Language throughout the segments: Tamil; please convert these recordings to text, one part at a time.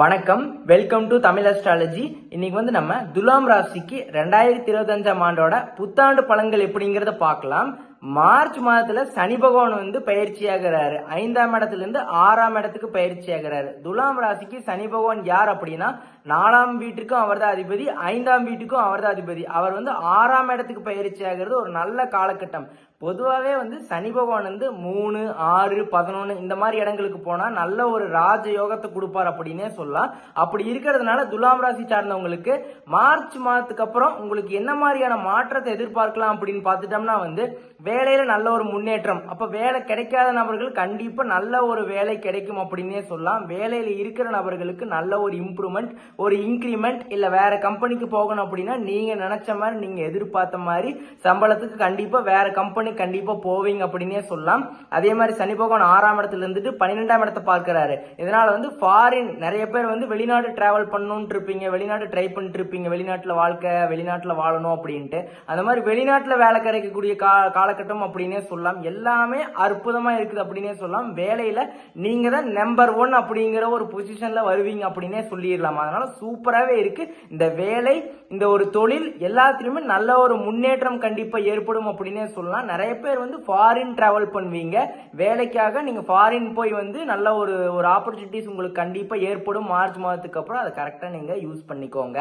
வணக்கம். வெல்கம் டு தமிழ் அஸ்ட்ராலஜி இன்னைக்கு வந்து நம்ம துலாம் ராசிக்கு ரெண்டாயிரத்தி இருபத்தஞ்சாம் ஆண்டோட புத்தாண்டு பழங்கள் எப்படிங்கிறத பார்க்கலாம். மார்ச் மாதத்துல சனி பகவான் வந்து பயிற்சி ஆகிறாரு ஐந்தாம் இடத்துல இருந்து ஆறாம் இடத்துக்கு பயிற்சி ஆகிறாரு துலாம் ராசிக்கு சனி பகவான் யார் அப்படின்னா நாலாம் வீட்டுக்கும் அவர்தான் அதிபதி ஐந்தாம் வீட்டுக்கும் அவர்தான் அதிபதி. அவர் வந்து ஆறாம் இடத்துக்கு பயிற்சி ஆகிறது ஒரு நல்ல காலகட்டம். பொதுவாகவே வந்து சனி பகவான் வந்து மூணு ஆறு பதினொன்று இந்த மாதிரி இடங்களுக்கு போனால் நல்ல ஒரு ராஜ யோகத்தை கொடுப்பார் அப்படின்னே சொல்லலாம். அப்படி இருக்கிறதுனால துலாம் ராசி சார்ந்தவங்களுக்கு மார்ச் மாதத்துக்கு அப்புறம் உங்களுக்கு என்ன மாதிரியான மாற்றத்தை எதிர்பார்க்கலாம் அப்படின்னு பார்த்துட்டோம்னா வந்து வேலையில் நல்ல ஒரு முன்னேற்றம். அப்போ வேலை கிடைக்காத நபர்கள் கண்டிப்பாக நல்ல ஒரு வேலை கிடைக்கும் அப்படின்னே சொல்லலாம். வேலையில் இருக்கிற நபர்களுக்கு நல்ல ஒரு இம்ப்ரூவ்மெண்ட் ஒரு இன்க்ரிமெண்ட் இல்லை வேற கம்பெனிக்கு போகணும் அப்படின்னா நீங்கள் நினச்ச மாதிரி நீங்கள் எதிர்பார்த்த மாதிரி சம்பளத்துக்கு கண்டிப்பாக வேற கம்பெனி கண்டிப்பா போவீங்க அப்படின்னே சொல்லலாம். அதே மாதிரி சனி பகவான் ஆறாம் இடத்துல இருந்துட்டு பன்னிரெண்டாம் இடத்தை பார்க்கிறாரு. இதனால வந்து ஃபாரின் நிறைய பேர் வந்து வெளிநாடு டிராவல் பண்ணணும்னு இருப்பீங்க வெளிநாடு ட்ரை பண்ணிட்டு இருப்பீங்க. வெளிநாட்டுல வாழ்க்கை வெளிநாட்டுல வாழணும் அப்படின்ட்டு. அந்த மாதிரி வெளிநாட்டுல வேலை கிடைக்கக்கூடிய கா காலகட்டம் அப்படின்னே சொல்லலாம். எல்லாமே அற்புதமா இருக்குது அப்படின்னே சொல்லலாம். வேலையில நீங்க தான் நம்பர் ஒன் அப்படிங்கிற ஒரு பொசிஷன்ல வருவீங்க அப்படின்னே சொல்லிடலாம். அதனால சூப்பராகவே இருக்கு. இந்த வேலை இந்த ஒரு தொழில் எல்லாத்துலயுமே நல்ல ஒரு முன்னேற்றம் கண்டிப்பா ஏற்படும் அப்படின்னே சொல்லலாம். நிறைய பேர் வந்து ஃபாரின் ட்ராவல் பண்ணுவீங்க. வேலைக்காக நீங்கள் ஃபாரின் போய் வந்து நல்ல ஒரு ஒரு ஆப்பர்ச்சுனிட்டிஸ் உங்களுக்கு கண்டிப்பாக ஏற்படும். மார்ச் மாதத்துக்கு அப்புறம் அதை கரெக்டாக நீங்கள் யூஸ் பண்ணிக்கோங்க.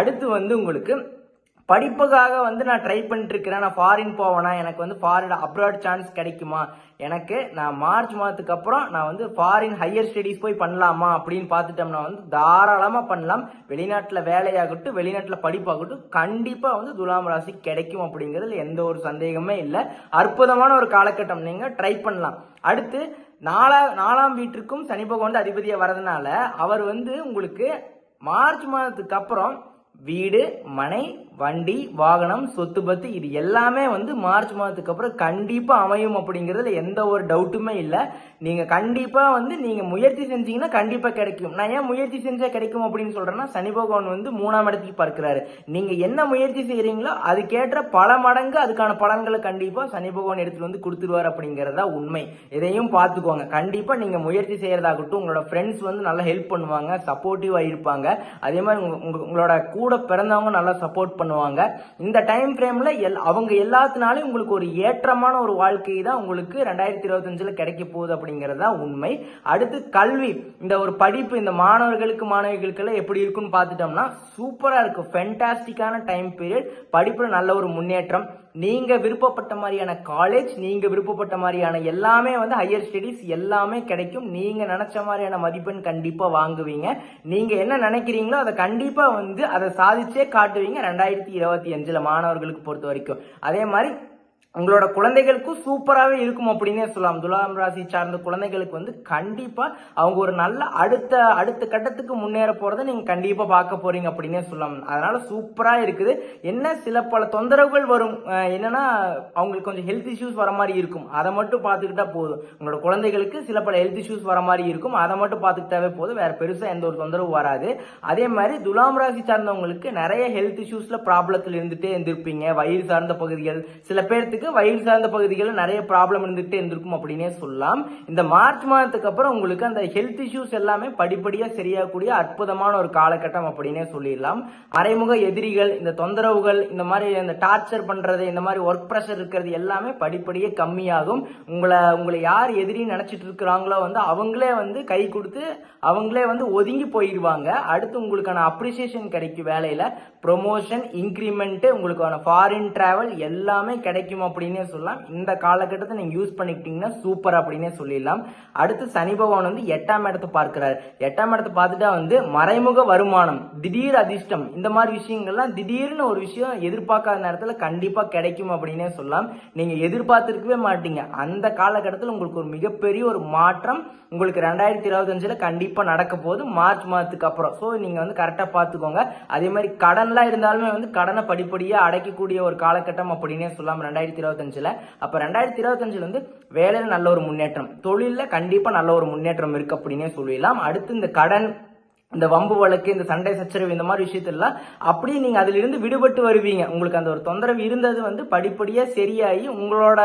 அடுத்து வந்து உங்களுக்கு படிப்புக்காக வந்து நான் ட்ரை பண்ணிட்டுருக்கிறேன். நான் ஃபாரின் போவேனா எனக்கு வந்து ஃபாரின் அப்ராட் சான்ஸ் கிடைக்குமா? எனக்கு நான் மார்ச் மாதத்துக்கு அப்புறம் நான் வந்து ஃபாரின் ஹையர் ஸ்டடீஸ் போய் பண்ணலாமா அப்படின்னு பார்த்துட்டோம்னா வந்து தாராளமாக பண்ணலாம். வெளிநாட்டில் வேலையாகட்டும் வெளிநாட்டில் படிப்பாகட்டும் கண்டிப்பாக வந்து துலாம் ராசி கிடைக்கும் அப்படிங்கிறதுல எந்த ஒரு சந்தேகமே இல்லை. அற்புதமான ஒரு காலகட்டம். நீங்கள் ட்ரை பண்ணலாம். அடுத்து நாலா நாலாம் வீட்டிற்கும் சனி பகவான் வந்து அதிபதியாக வரதுனால அவர் வந்து உங்களுக்கு மார்ச் மாதத்துக்கு அப்புறம் வீடு மனை வண்டி வாகனம் சொத்து பத்து இது எல்லாமே வந்து மார்ச் மாதத்துக்கு அப்புறம் கண்டிப்பா அமையும் அப்படிங்கிறதுல எந்த ஒரு டவுட்டுமே இல்லை. நீங்க கண்டிப்பா வந்து நீங்க முயற்சி செஞ்சீங்கன்னா கண்டிப்பா கிடைக்கும். நான் ஏன் முயற்சி செஞ்சா கிடைக்கும் அப்படின்னு சொல்றேன்னா சனி பகவான் வந்து மூணாம் இடத்துக்கு பார்க்கிறாரு. நீங்க என்ன முயற்சி செய்யறீங்களோ அதுக்கேற்ற பல மடங்கு அதுக்கான பலன்களை கண்டிப்பா சனி பகவான் எடுத்துட்டு வந்து கொடுத்துருவார் அப்படிங்கறதா உண்மை. இதையும் பார்த்துக்கோங்க. கண்டிப்பா நீங்க முயற்சி செய்யறதாகட்டும் உங்களோட ஃப்ரெண்ட்ஸ் வந்து நல்லா ஹெல்ப் பண்ணுவாங்க சப்போர்ட்டிவா இருப்பாங்க. அதே மாதிரி உங்களோட கூட பிறந்தவங்க நல்லா சப்போர்ட் பண்ணுவாங்க. இந்த டைம் ஃப்ரேம்ல எல் அவங்க எல்லாத்தினாலும் உங்களுக்கு ஒரு ஏற்றமான ஒரு வாழ்க்கை தான் உங்களுக்கு ரெண்டாயிரத்தி இருபத்தஞ்சில் கிடைக்க போகுது அப்படிங்கறதா உண்மை. அடுத்து கல்வி. இந்த ஒரு படிப்பு இந்த மாணவர்களுக்கு மாணவிகளுக்கு எல்லாம் எப்படி இருக்குன்னு பார்த்துட்டோம்னா சூப்பராக இருக்கும். ஃபென்டாஸ்டிக்கான டைம் பீரியட் படிப்பில் நல்ல ஒரு முன்னேற்றம். நீங்க விருப்பப்பட்ட மாதிரியான காலேஜ் நீங்க விருப்பப்பட்ட மாதிரியான எல்லாமே வந்து ஹையர் ஸ்டடீஸ் எல்லாமே கிடைக்கும். நீங்க நினைச்ச மாதிரியான மதிப்பெண் கண்டிப்பா வாங்குவீங்க. நீங்க என்ன நினைக்கிறீங்களோ அதை கண்டிப்பா வந்து அதை சாதிச்சே காட்டுவீங்க. ரெண்டாயிரத்தி இருபத்தி அஞ்சில் மாணவர்களுக்கு பொறுத்த வரைக்கும். அதே மாதிரி உங்களோட குழந்தைகளுக்கும் சூப்பராகவே இருக்கும் அப்படின்னே சொல்லலாம். துலாம் ராசி சார்ந்த குழந்தைகளுக்கு வந்து கண்டிப்பாக அவங்க ஒரு நல்ல அடுத்த அடுத்த கட்டத்துக்கு முன்னேற போகிறத நீங்கள் கண்டிப்பாக பார்க்க போகிறீங்க அப்படின்னே சொல்லலாம். அதனால் சூப்பராக இருக்குது. என்ன சில பல தொந்தரவுகள் வரும். என்னென்னா அவங்களுக்கு கொஞ்சம் ஹெல்த் இஷ்யூஸ் வர மாதிரி இருக்கும். அதை மட்டும் பார்த்துக்கிட்டா போதும். உங்களோட குழந்தைகளுக்கு சில பல ஹெல்த் இஷ்யூஸ் வர மாதிரி இருக்கும். அதை மட்டும் பார்த்துக்கிட்டாவே போதும். வேறு பெருசாக எந்த ஒரு தொந்தரவு வராது. அதே மாதிரி துலாம் ராசி சார்ந்தவங்களுக்கு நிறைய ஹெல்த் இஷ்யூஸில் ப்ராப்ளத்தில் இருந்துகிட்டே இருந்திருப்பீங்க. வயிறு சார்ந்த பகுதிகள் சில பேர்த்துக்கு வயிறு சார்ந்த பகுதிகளில் நிறைய ப்ராப்ளம் இருந்துகிட்டே இருந்திருக்கும் அப்படின்னே சொல்லலாம். இந்த மார்ச் மாதத்துக்கு அப்புறம் உங்களுக்கு அந்த ஹெல்த் இஷ்யூஸ் எல்லாமே படிப்படியாக சரியாகக்கூடிய அற்புதமான ஒரு காலகட்டம் அப்படின்னே சொல்லிடலாம். மறைமுக எதிரிகள் இந்த தொந்தரவுகள் இந்த மாதிரி இந்த டார்ச்சர் பண்றது இந்த மாதிரி ஒர்க் ப்ரெஷர் இருக்கிறது எல்லாமே படிப்படியே கம்மியாகும். உங்களை உங்களை யார் எதிரி நினைச்சிட்டு இருக்கிறாங்களோ வந்து அவங்களே வந்து கை கொடுத்து அவங்களே வந்து ஒதுங்கி போயிடுவாங்க அடுத்து உங்களுக்கான அப்ரிசியேஷன் கிடைக்கும் வேலையில. ப்ரொமோஷன் இன்க்ரிமெண்ட் உங்களுக்கான ஃபாரின் டிராவல் எல்லாமே கிடைக்கும் அப்படின்னே சொல்லலாம். இந்த காலகட்டத்தை நீங்க யூஸ் பண்ணிக்கிட்டீங்கன்னா சூப்பர் அப்படின்னே சொல்லிடலாம். அடுத்து சனி பகவான் வந்து எட்டாம் இடத்தை பார்க்கிறார். எட்டாம் இடத்தை பார்த்துட்டா வந்து மறைமுக வருமானம் திடீர் அதிர்ஷ்டம் இந்த மாதிரி விஷயங்கள்லாம் திடீர்னு ஒரு விஷயம் எதிர்பார்க்காத நேரத்தில் கண்டிப்பா கிடைக்கும் அப்படின்னே சொல்லலாம். நீங்க எதிர்பார்த்துருக்கவே மாட்டீங்க. அந்த காலகட்டத்தில் உங்களுக்கு ஒரு மிகப்பெரிய ஒரு மாற்றம் உங்களுக்கு ரெண்டாயிரத்தி இருபத்தஞ்சுல கண்டிப்பா நடக்க போகுது. மார்ச் மாதத்துக்கு அப்புறம். ஸோ நீங்க வந்து கரெக்டா பார்த்துக்கோங்க. அதே மாதிரி கடன்லாம் இருந்தாலுமே வந்து கடனை படிப்படியாக அடைக்கக்கூடிய ஒரு காலகட்டம் அப்படின்னே சொல்லலாம். ரெண்டாயிரத்தி இருபத்தஞ்சுல. அப்ப ரெண்டாயிரத்தி இருபத்தஞ்சில் வந்து வேலையில் நல்ல ஒரு முன்னேற்றம் தொழிலில் கண்டிப்பா நல்ல ஒரு முன்னேற்றம் இருக்கு அப்படின்னே சொல்லிடலாம். அடுத்து இந்த கடன் இந்த வம்பு வழக்கு இந்த சண்டை சச்சரவு இந்த மாதிரி விஷயத்தெல்லாம் அப்படியே நீங்கள் அதிலிருந்து விடுபட்டு வருவீங்க. உங்களுக்கு அந்த ஒரு தொந்தரவு இருந்தது வந்து படிப்படியாக சரியாகி உங்களோட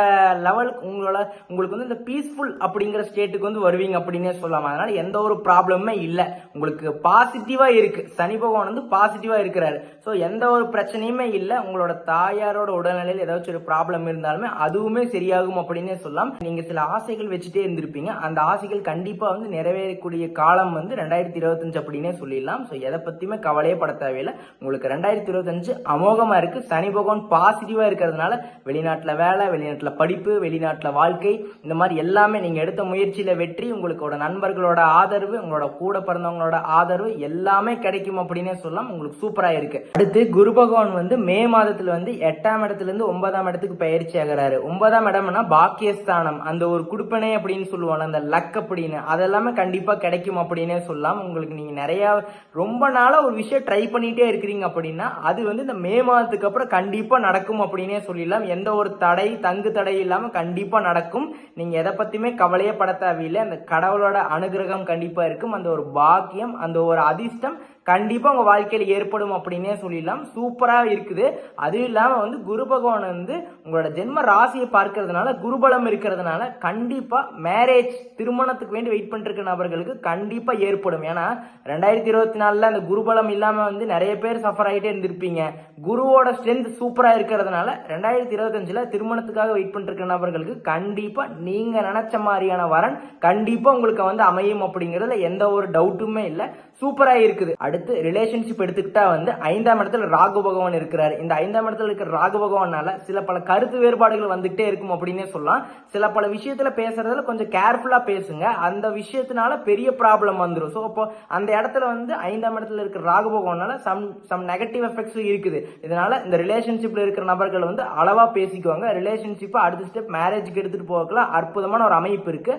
லெவலுக்கு உங்களோட உங்களுக்கு வந்து இந்த பீஸ்ஃபுல் அப்படிங்கிற ஸ்டேட்டுக்கு வந்து வருவீங்க அப்படின்னே சொல்லலாம். அதனால் எந்த ஒரு ப்ராப்ளமுமே இல்லை. உங்களுக்கு பாசிட்டிவாக இருக்குது சனி பகவான் வந்து பாசிட்டிவாக இருக்கிறாரு. ஸோ எந்த ஒரு பிரச்சனையுமே இல்லை. உங்களோட தாயாரோட உடல்நிலையில் ஏதாச்சும் ஒரு ப்ராப்ளம் இருந்தாலுமே அதுவுமே சரியாகும் அப்படின்னே சொல்லலாம். நீங்கள் சில ஆசைகள் வச்சுட்டே இருந்திருப்பீங்க. அந்த ஆசைகள் கண்டிப்பாக வந்து நிறைவேறக்கூடிய காலம் வந்து ரெண்டாயிரத்தி இருபத்தஞ்சு அப்படின்னே சொல்லிடலாம். ஸோ எதை பத்தியுமே கவலையே பட தேவையில்லை. உங்களுக்கு ரெண்டாயிரத்தி இருபத்தஞ்சு அமோகமா இருக்கு. சனி பகவான் பாசிட்டிவா இருக்கிறதுனால வெளிநாட்டுல வேலை வெளிநாட்டுல படிப்பு வெளிநாட்டுல வாழ்க்கை இந்த மாதிரி எல்லாமே நீங்க எடுத்த முயற்சியில் வெற்றி உங்களுக்கோட நண்பர்களோட ஆதரவு உங்களோட கூட பிறந்தவங்களோட ஆதரவு எல்லாமே கிடைக்கும் அப்படின்னே சொல்லலாம். உங்களுக்கு சூப்பரா இருக்கு. அடுத்து குரு பகவான் வந்து மே மாதத்துல வந்து எட்டாம் இடத்துல இருந்து ஒன்பதாம் இடத்துக்கு பயிற்சி ஆகிறாரு. ஒன்பதாம் இடம்னா பாக்கியஸ்தானம். அந்த ஒரு குடுப்பனை அப்படின்னு சொல்லுவாங்க அந்த லக் அப்படின்னு. அதெல்லாமே கண்டிப்பா கிடைக்கும் அப்படின்னே சொல்லலாம். உங்களுக்கு நீங்க நிறைய ரொம்ப நாளா ஒரு விஷயம் ட்ரை பண்ணிட்டே இருக்கிறீங்க அப்படின்னா அது வந்து இந்த மே மாதத்துக்கு அப்புறம் கண்டிப்பா நடக்கும் அப்படின்னே சொல்லிடலாம். எந்த ஒரு தடை தங்கு தடை இல்லாம கண்டிப்பா நடக்கும். நீங்க எதை பத்தியுமே கவலையே பட தேவையில்லை. அந்த கடவுளோட அனுகிரகம் கண்டிப்பா இருக்கும். அந்த ஒரு பாக்கியம் அந்த ஒரு அதிர்ஷ்டம் கண்டிப்பாக உங்கள் வாழ்க்கையில் ஏற்படும் அப்படின்னே சொல்லிடலாம். சூப்பராக இருக்குது. அதுவும் இல்லாமல் வந்து குரு பகவான் வந்து உங்களோட ஜென்ம ராசியை பார்க்கறதுனால குருபலம் இருக்கிறதுனால கண்டிப்பாக மேரேஜ் திருமணத்துக்கு வேண்டி வெயிட் பண்ணிருக்க நபர்களுக்கு கண்டிப்பாக ஏற்படும். ஏன்னா ரெண்டாயிரத்தி இருபத்தி நாலில் அந்த குருபலம் இல்லாமல் வந்து நிறைய பேர் சஃபர் ஆகிட்டே இருந்திருப்பீங்க. குருவோட ஸ்ட்ரென்த் சூப்பராக இருக்கிறதுனால ரெண்டாயிரத்தி இருபத்தஞ்சில் திருமணத்துக்காக வெயிட் பண்ணிருக்க நபர்களுக்கு கண்டிப்பாக நீங்கள் நினச்ச மாதிரியான வரன் கண்டிப்பாக உங்களுக்கு வந்து அமையும் அப்படிங்கிறதுல எந்த ஒரு டவுட்டுமே இல்லை. சூப்பரா இருக்குது. அடுத்து ரிலேஷன்ஷிப் எடுத்துக்கிட்டா வந்து ஐந்தாம் இடத்துல ராகு பகவான் இருக்கிறாரு. இந்த ஐந்தாம் இடத்துல இருக்கிற ராகு பகவானால சில பல கருத்து வேறுபாடுகள் வந்துகிட்டே இருக்கும் அப்படின்னே சொல்லலாம். சில பல விஷயத்துல பேசுறதுல கொஞ்சம் கேர்ஃபுல்லா பேசுங்க. அந்த விஷயத்தினால பெரிய ப்ராப்ளம் வந்துடும் ஸோ அப்போ அந்த இடத்துல வந்து ஐந்தாம் இடத்துல இருக்கிற ராகு பகவானால சம் சம் நெகட்டிவ் எஃபெக்ட்ஸும் இருக்குது. இதனால இந்த ரிலேஷன்ஷிப்ல இருக்கிற நபர்கள் வந்து அளவா பேசிக்குவாங்க. ரிலேஷன்ஷிப்பை அடுத்த ஸ்டெப் மேரேஜுக்கு எடுத்துட்டு போகலாம் அற்புதமான ஒரு அமைப்பு இருக்கு.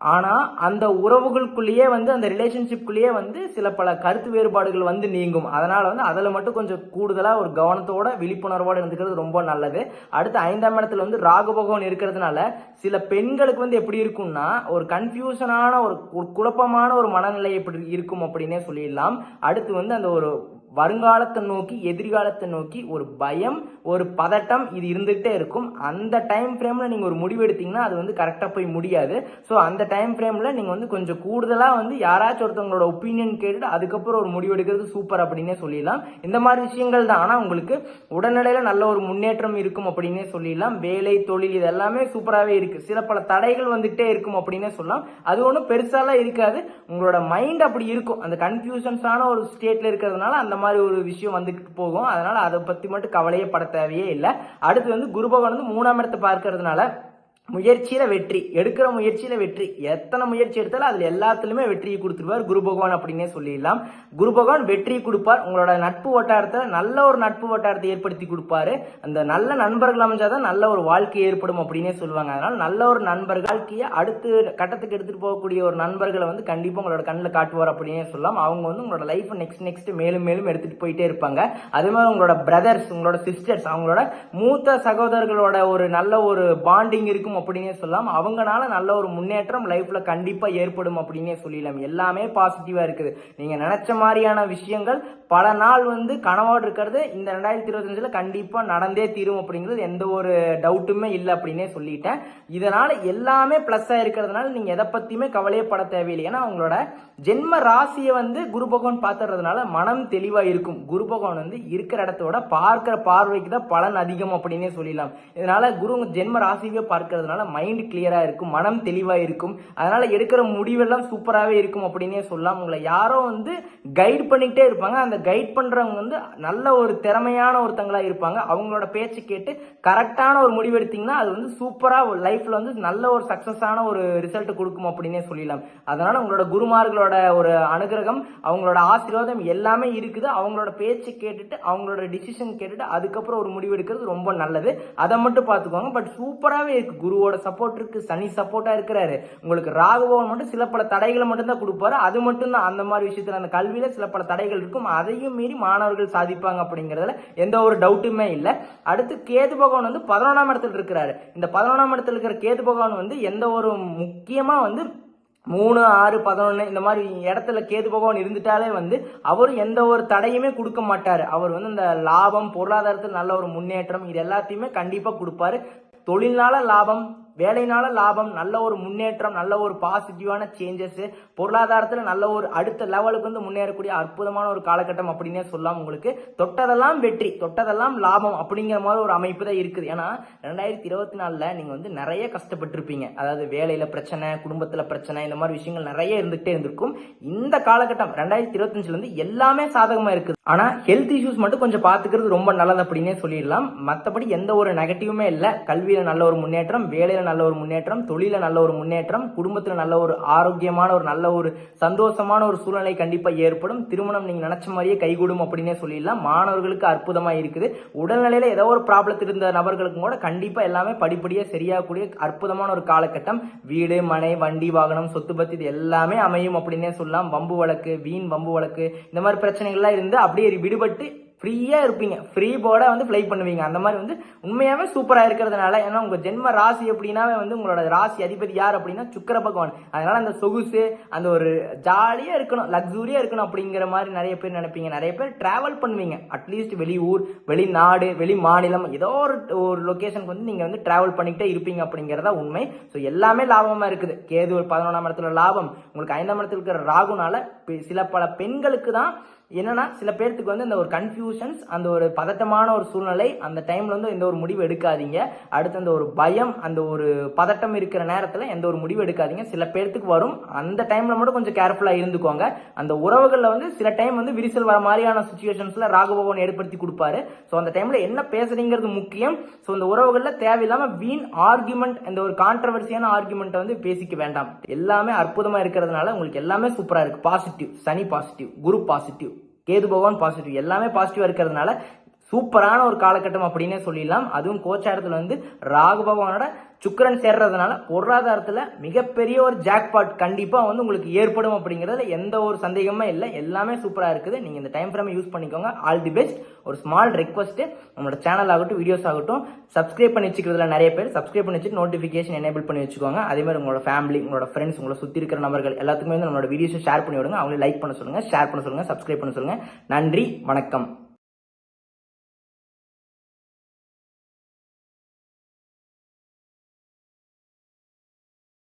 ஆனால் அந்த உறவுகளுக்குள்ளேயே வந்து அந்த ரிலேஷன்ஷிப்குள்ளேயே வந்து சில பல கருத்து வேறுபாடுகள் வந்து நீங்கும். அதனால் வந்து அதில் மட்டும் கொஞ்சம் கூடுதலாக ஒரு கவனத்தோட விழிப்புணர்வோடு இருந்துக்கிறது ரொம்ப நல்லது. அடுத்து ஐந்தாம் இடத்துல வந்து ராகு பகவான் இருக்கிறதுனால சில பெண்களுக்கு வந்து எப்படி இருக்கும்னா ஒரு கன்ஃபியூஷனான ஒரு குழப்பமான ஒரு மனநிலை எப்படி இருக்கும் அப்படின்னே சொல்லிடலாம். அடுத்து வந்து அந்த ஒரு வருங்காலத்தை நோக்கி எதிர்காலத்தை நோக்கி ஒரு பயம் ஒரு பதட்டம் இது இருந்துகிட்டே இருக்கும். அந்த டைம் ஃப்ரேமில் நீங்கள் ஒரு முடிவு எடுத்தீங்கன்னா அது வந்து கரெக்டாக போய் முடியாது. ஸோ அந்த டைம் ஃப்ரேமில் நீங்கள் வந்து கொஞ்சம் கூடுதலாக வந்து யாராச்சும் ஒருத்தவங்களோட ஒப்பீனியன் கேட்டுட்டு அதுக்கப்புறம் ஒரு முடிவு எடுக்கிறது சூப்பர் அப்படின்னே சொல்லிடலாம். இந்த மாதிரி விஷயங்கள் தான். ஆனால் உங்களுக்கு உடனடியில் நல்ல ஒரு முன்னேற்றம் இருக்கும் அப்படின்னே சொல்லிடலாம். வேலை தொழில் இது எல்லாமே சூப்பராகவே இருக்குது சில பல தடைகள் வந்துகிட்டே இருக்கும் அப்படின்னே சொல்லலாம். அது ஒன்றும் பெருசாலாம் இருக்காது. உங்களோட மைண்ட் அப்படி இருக்கும். அந்த கன்ஃபியூஷன்ஸான ஒரு ஸ்டேட்டில் இருக்கிறதுனால அந்த மாதிரி ஒரு விஷயம் வந்துட்டு போகும். அதனால அதை பத்தி மட்டும் கவலையே பட தேவையே இல்லை. அடுத்து வந்து குருபகவான் வந்து மூணாம் இடத்தை பார்க்கறதுனால முயற்சியில வெற்றி எடுக்கிற முயற்சியில வெற்றி. எத்தனை முயற்சி எடுத்தாலும் அதுல எல்லாத்துலயுமே வெற்றியை கொடுத்துருவார். குரு பகவான் அப்படின்னே சொல்லிடலாம். குரு பகவான் வெற்றியை கொடுப்பார். உங்களோட நட்பு வட்டாரத்தை நல்ல ஒரு நட்பு வட்டாரத்தை ஏற்படுத்தி கொடுப்பாரு. அந்த நல்ல நண்பர்கள் அமைஞ்சாதான் நல்ல ஒரு வாழ்க்கை ஏற்படும் அப்படின்னே சொல்லுவாங்க. அதனால நல்ல ஒரு நண்பர்கள் வாழ்க்கையை அடுத்து கட்டத்துக்கு எடுத்துட்டு போகக்கூடிய ஒரு நண்பர்களை வந்து கண்டிப்பா உங்களோட கண்ணில் காட்டுவார் அப்படின்னே சொல்லலாம். அவங்க வந்து உங்களோட லைஃப் நெக்ஸ்ட் நெக்ஸ்ட் மேலும் மேலும் எடுத்துட்டு போயிட்டே இருப்பாங்க. அதே மாதிரி உங்களோட பிரதர்ஸ் உங்களோட சிஸ்டர்ஸ் அவங்களோட மூத்த சகோதரர்களோட ஒரு நல்ல ஒரு பாண்டிங் இருக்கும் அப்படின்னே சொல்லலாம். அவங்கனால நல்ல ஒரு முன்னேற்றம் லைஃப்ல கண்டிப்பா ஏற்படும் அப்படின்னே சொல்லிடலாம். எல்லாமே பாசிட்டிவா இருக்குது. நீங்க நினைச்ச மாதிரியான விஷயங்கள் பல நாள் வந்து கனவோடு இருக்கிறது. இந்த ரெண்டாயிரத்தி இருபத்தஞ்சில் கண்டிப்பாக நடந்தே தீரும் அப்படிங்கிறது எந்த ஒரு டவுட்டுமே இல்லை அப்படின்னே சொல்லிட்டேன். இதனால் எல்லாமே ப்ளஸ்ஸாக இருக்கிறதுனால நீங்கள் எதை பற்றியுமே கவலையப்பட தேவையில்லை. ஏன்னா உங்களோட ஜென்ம ராசியை வந்து குரு பகவான் பார்த்துறதுனால மனம் தெளிவாக இருக்கும். குரு பகவான் வந்து இருக்கிற இடத்தோட பார்க்குற பார்வைக்கு தான் பலன் அதிகம் அப்படின்னே சொல்லிடலாம். இதனால் குரு ஜென்ம ராசியவே பார்க்கறதுனால மைண்ட் கிளியராக இருக்கும் மனம் தெளிவாக இருக்கும். அதனால் எடுக்கிற முடிவெல்லாம் சூப்பராகவே இருக்கும் அப்படின்னே சொல்லலாம். உங்களை யாரோ வந்து கைட் பண்ணிக்கிட்டே இருப்பாங்க. அந்த கைட் பண்ணுறவங்க வந்து நல்ல ஒரு திறமையான ஒருத்தங்களாக இருப்பாங்க. அவங்களோட பேச்சு கேட்டு கரெக்டான ஒரு முடிவு எடுத்தீங்கன்னா அது வந்து சூப்பராக லைஃப்பில் வந்து நல்ல ஒரு சக்ஸஸான ஒரு ரிசல்ட் கொடுக்கும் அப்படின்னே சொல்லிடலாம். அதனால் உங்களோட குருமார்களோட ஒரு அனுகிரகம் அவங்களோட ஆசீர்வாதம் எல்லாமே இருக்குது. அவங்களோட பேச்சு கேட்டுட்டு அவங்களோட டிசிஷன் கேட்டுட்டு அதுக்கப்புறம் ஒரு முடிவு எடுக்கிறது ரொம்ப நல்லது. அதை மட்டும் பார்த்துக்கோங்க. பட் சூப்பராகவே இருக்குது குருவோட சப்போர்ட் இருக்குது சனி சப்போர்ட்டாக இருக்கிறாரு. உங்களுக்கு ராகுபவன் மட்டும் சில பல தடைகளை மட்டும் தான் கொடுப்பாரு. அது மட்டும் தான் அந்த மாதிரி விஷயத்தில் அந்த கல்வியில் சில பல தடைகள் இருக்கும். அதையும் மீறி மாணவர்கள் சாதிப்பாங்க அப்படிங்கிறதுல எந்த ஒரு டவுட்டுமே இல்லை. அடுத்து கேது பகவான் வந்து பதினொன்றாம் இடத்துல இருக்கிறாரு. இந்த பதினொன்றாம் இடத்துல இருக்கிற கேது பகவான் வந்து எந்த ஒரு முக்கியமாக வந்து மூணு ஆறு பதினொன்று இந்த மாதிரி இடத்துல கேது பகவான் இருந்துட்டாலே வந்து அவர் எந்த ஒரு தடையுமே கொடுக்க மாட்டார். அவர் வந்து இந்த லாபம் பொருளாதாரத்தில் நல்ல ஒரு முன்னேற்றம் இது எல்லாத்தையுமே கண்டிப்பாக கொடுப்பாரு. தொழில்னால லாபம் வேலைனால லாபம் நல்ல ஒரு முன்னேற்றம் நல்ல ஒரு பாசிட்டிவான சேஞ்சஸ் பொருளாதாரத்தில் நல்ல ஒரு அடுத்த லெவலுக்கு வந்து முன்னேறக்கூடிய அற்புதமான ஒரு காலகட்டம் அப்படின்னே சொல்லலாம் உங்களுக்கு. தொட்டதெல்லாம் வெற்றி தொட்டதெல்லாம் லாபம் அப்படிங்கிற மாதிரி ஒரு அமைப்பு தான் இருக்குது. ஏன்னா ரெண்டாயிரத்தி இருபத்தி நாலில் நீங்கள் வந்து நிறைய கஷ்டப்பட்டிருப்பீங்க. அதாவது வேலையில் பிரச்சனை குடும்பத்தில் பிரச்சனை இந்த மாதிரி விஷயங்கள் நிறைய இருந்துகிட்டே இருந்திருக்கும். இந்த காலகட்டம் ரெண்டாயிரத்தி இருபத்தஞ்சிலேருந்து எல்லாமே சாதகமாக இருக்குது. ஆனால் ஹெல்த் இஷ்யூஸ் மட்டும் கொஞ்சம் பார்த்துக்கிறது ரொம்ப நல்லது அப்படின்னே சொல்லிடலாம். மற்றபடி எந்த ஒரு நெகட்டிவுமே இல்லை. கல்வியில் நல்ல ஒரு முன்னேற்றம் வேலையில் நல்ல ஒரு முன்னேற்றம் தொழில நல்ல ஒரு முன்னேற்றம் குடும்பத்தில் நல்ல ஒரு ஆரோக்கியமான ஒரு நல்ல ஒரு சந்தோஷமான ஒரு சூழ்நிலை கண்டிப்பாக ஏற்படும். திருமணம் நீங்கள் நினச்ச மாதிரியே கைகூடும் அப்படின்னே சொல்லிடலாம். மாணவர்களுக்கு அற்புதமாக இருக்குது. உடல்நிலையில் ஏதோ ஒரு ப்ராப்ளத்தில் இருந்த நபர்களுக்கும் கூட கண்டிப்பாக எல்லாமே படிப்படியாக சரியாகக்கூடிய அற்புதமான ஒரு காலகட்டம். வீடு மனை வண்டி வாகனம் சொத்து பத்தி இது எல்லாமே அமையும் அப்படின்னே சொல்லலாம். வம்பு வழக்கு வீண் வம்பு வழக்கு இந்த மாதிரி பிரச்சனைகள்லாம் இருந்து அப்படியே விடுபட்டு ஃப்ரீயாக இருப்பீங்க. ஃப்ரீ போட வந்து ஃப்ளை பண்ணுவீங்க. அந்த மாதிரி வந்து உண்மையாகவே சூப்பராக இருக்கிறதுனால ஏன்னா உங்கள் ஜென்ம ராசி அப்படின்னாவே வந்து உங்களோட ராசி அதிபதி யார் அப்படின்னா சுக்கர பகவான். அதனால் அந்த சொகுசு அந்த ஒரு ஜாலியாக இருக்கணும் லக்ஸூரியாக இருக்கணும் அப்படிங்கிற மாதிரி நிறைய பேர் நினைப்பீங்க. நிறைய பேர் ட்ராவல் பண்ணுவீங்க. அட்லீஸ்ட் வெளியூர் வெளிநாடு வெளி மாநிலம் ஏதோ ஒரு ஒரு லொக்கேஷனுக்கு வந்து நீங்கள் வந்து ட்ராவல் பண்ணிக்கிட்டே இருப்பீங்க அப்படிங்கிறதா உண்மை. ஸோ எல்லாமே லாபமாக இருக்குது. கேது ஒரு பதினொன்றாம் இடத்துல லாபம். உங்களுக்கு ஐந்தாம் இடத்துல இருக்கிற ராகுனால பெ- சில பல பெண்களுக்கு தான் என்னன்னா சில பேர்த்துக்கு வந்து இந்த ஒரு கன்ஃபியூஷன்ஸ் அந்த ஒரு பதட்டமான ஒரு சூழ்நிலை அந்த டைம்ல வந்து எந்த ஒரு முடிவு எடுக்காதீங்க. அடுத்து அந்த ஒரு பயம் அந்த ஒரு பதட்டம் இருக்கிற நேரத்தில் எந்த ஒரு முடிவு எடுக்காதீங்க. சில பேர்த்துக்கு வரும். அந்த டைம்ல மட்டும் கொஞ்சம் கேர்ஃபுல்லாக இருந்துக்கோங்க. அந்த உறவுகளில் வந்து சில டைம் வந்து விரிசல் வர மாதிரியான சுச்சுவேஷன்ஸ்ல ராகபவன் ஏற்படுத்தி கொடுப்பாரு. ஸோ அந்த டைம்ல என்ன பேசுறீங்கிறது முக்கியம். ஸோ இந்த உறவுகளில் தேவையில்லாம வீண் ஆர்குமெண்ட் இந்த ஒரு கான்ட்ரவர்சியான ஆர்குமெண்ட்டை வந்து பேசிக்க வேண்டாம். எல்லாமே அற்புதமாக இருக்கிறதுனால உங்களுக்கு எல்லாமே சூப்பராக இருக்கு. Positive Shani positive Guru positive Ketu பகவான் பாசிட்டிவ் எல்லாமே பாசிட்டிவா இருக்கிறதுனால சூப்பரான ஒரு காலகட்டம் அப்படின்னே சொல்லிடலாம். அதுவும் கோச்சாரத்தில் வந்து ராகு பகவானோட சுக்கிரன் சேர்றதுனால பொருளாதாரத்தில் மிகப்பெரிய ஒரு ஜாக்பாட் கண்டிப்பாக வந்து உங்களுக்கு ஏற்படும் அப்படிங்கிறதுல எந்த ஒரு சந்தேகமே இல்லை. எல்லாமே சூப்பராக இருக்குது. நீங்கள் இந்த டைம் ஃப்ரேமை யூஸ் பண்ணிக்கோங்க. ஆல் தி பெஸ்ட் ஒரு ஸ்மால் ரெக்வஸ்ட்டு நம்மளோட சேனல் ஆகட்டும் வீடியோஸ் ஆகட்டும் சப்ஸ்கிரைப் பண்ணி வச்சுக்கிறதுல நிறைய பேர். சப்ஸ்கிரைப் பண்ணி வச்சுட்டு நோட்டிஃபிகேஷன் எனேபிள் பண்ணி வச்சுக்கோங்க. அதேமாதிரி உங்களோட ஃபேமிலி உங்களோட ஃப்ரெண்ட்ஸ் உங்களை சுற்றி இருக்கிற நபர்கள் எல்லாத்துக்குமே வந்து நம்மளோட வீடியோஸை ஷேர் பண்ணி விடுங்க. அவங்களே லைக் பண்ண சொல்லுங்கள் ஷேர் பண்ண சொல்லுங்கள் சப்ஸ்கிரைப் பண்ண சொல்லுங்கள் நன்றி வணக்கம்.